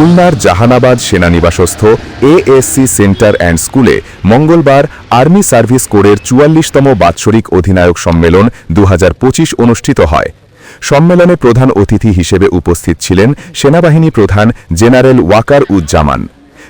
খুলনার জাহানাবাদ সেনানিবাসস্থ ASC centre and স্কুলে মঙ্গলবার আর্মি সার্ভিস কোরের চুয়াল্লিশতম বাৎসরিক অধিনায়ক সম্মেলন দু হাজার পঁচিশ অনুষ্ঠিত হয়। সম্মেলনে প্রধান অতিথি হিসেবে উপস্থিত ছিলেন সেনাবাহিনী প্রধান জেনারেল ওয়াকার উজ্জামান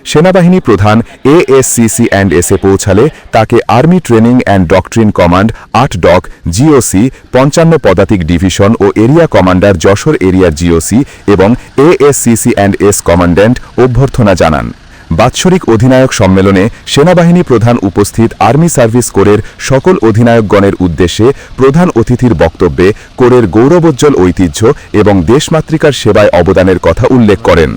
সেনাবাহিনী প্রধান এএসসিসি অ্যান্ড এসে পৌঁছালে তাকে army training and doctrine command আট ডক জিওসি পঞ্চান্ন পদাতিক ডিভিশন ও area commander Jessore area GOC এবং এএসসিসি অ্যান্ড এস কমান্ড্যান্ট অভ্যর্থনা জানান। বাৎসরিক অধিনায়ক সম্মেলনে সেনাবাহিনী প্রধান উপস্থিত আর্মি সার্ভিস কোরের সকল অধিনায়কগণের উদ্দেশ্যে প্রধান অতিথির বক্তব্যে কোরের গৌরবোজ্জ্বল ঐতিহ্য এবং দেশমাতৃকার সেবায় অবদানের কথা উল্লেখ করেন।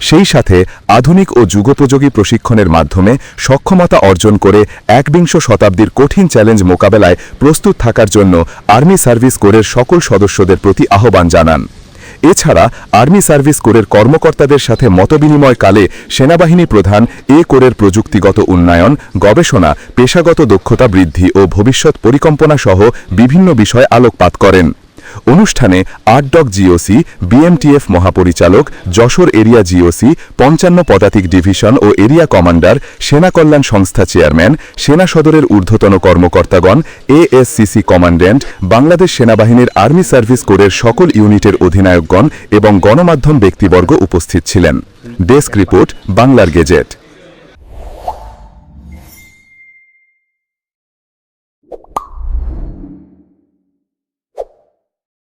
সেই সাথে আধুনিক ও যুগোপযোগী প্রশিক্ষণের মাধ্যমে সক্ষমতা অর্জন করে একবিংশ শতাব্দীর কঠিন চ্যালেঞ্জ মোকাবেলায় প্রস্তুত থাকার জন্য আর্মি সার্ভিস কোরের সকল সদস্যদের প্রতি আহ্বান জানান। এছাড়া আর্মি সার্ভিস কোরের কর্মকর্তাদের সাথে মতবিনিময়কালে সেনাবাহিনী প্রধান এ কোরের প্রযুক্তিগত উন্নয়ন, গবেষণা, পেশাগত দক্ষতা বৃদ্ধি ও ভবিষ্যৎ পরিকল্পনা সহ বিভিন্ন বিষয় আলোকপাত করেন। অনুষ্ঠানে আট ডক জিওসি বিএমটিএফ মহাপরিচালক, যশোর এরিয়া জিওসি পঞ্চান্ন পদাতিক ডিভিশন ও এরিয়া কমান্ডার, সেনা কল্যাণ সংস্থা চেয়ারম্যান, সেনা সদরের ঊর্ধ্বতন কর্মকর্তাগণ এএসসিসি কমান্ড্যান্ট, বাংলাদেশ সেনাবাহিনীর আর্মি সার্ভিস কোরের সকল ইউনিটের অধিনায়কগণ এবং গণমাধ্যম ব্যক্তিবর্গ উপস্থিত ছিলেন। ডেস্ক রিপোর্ট, বাংলার গেজেট।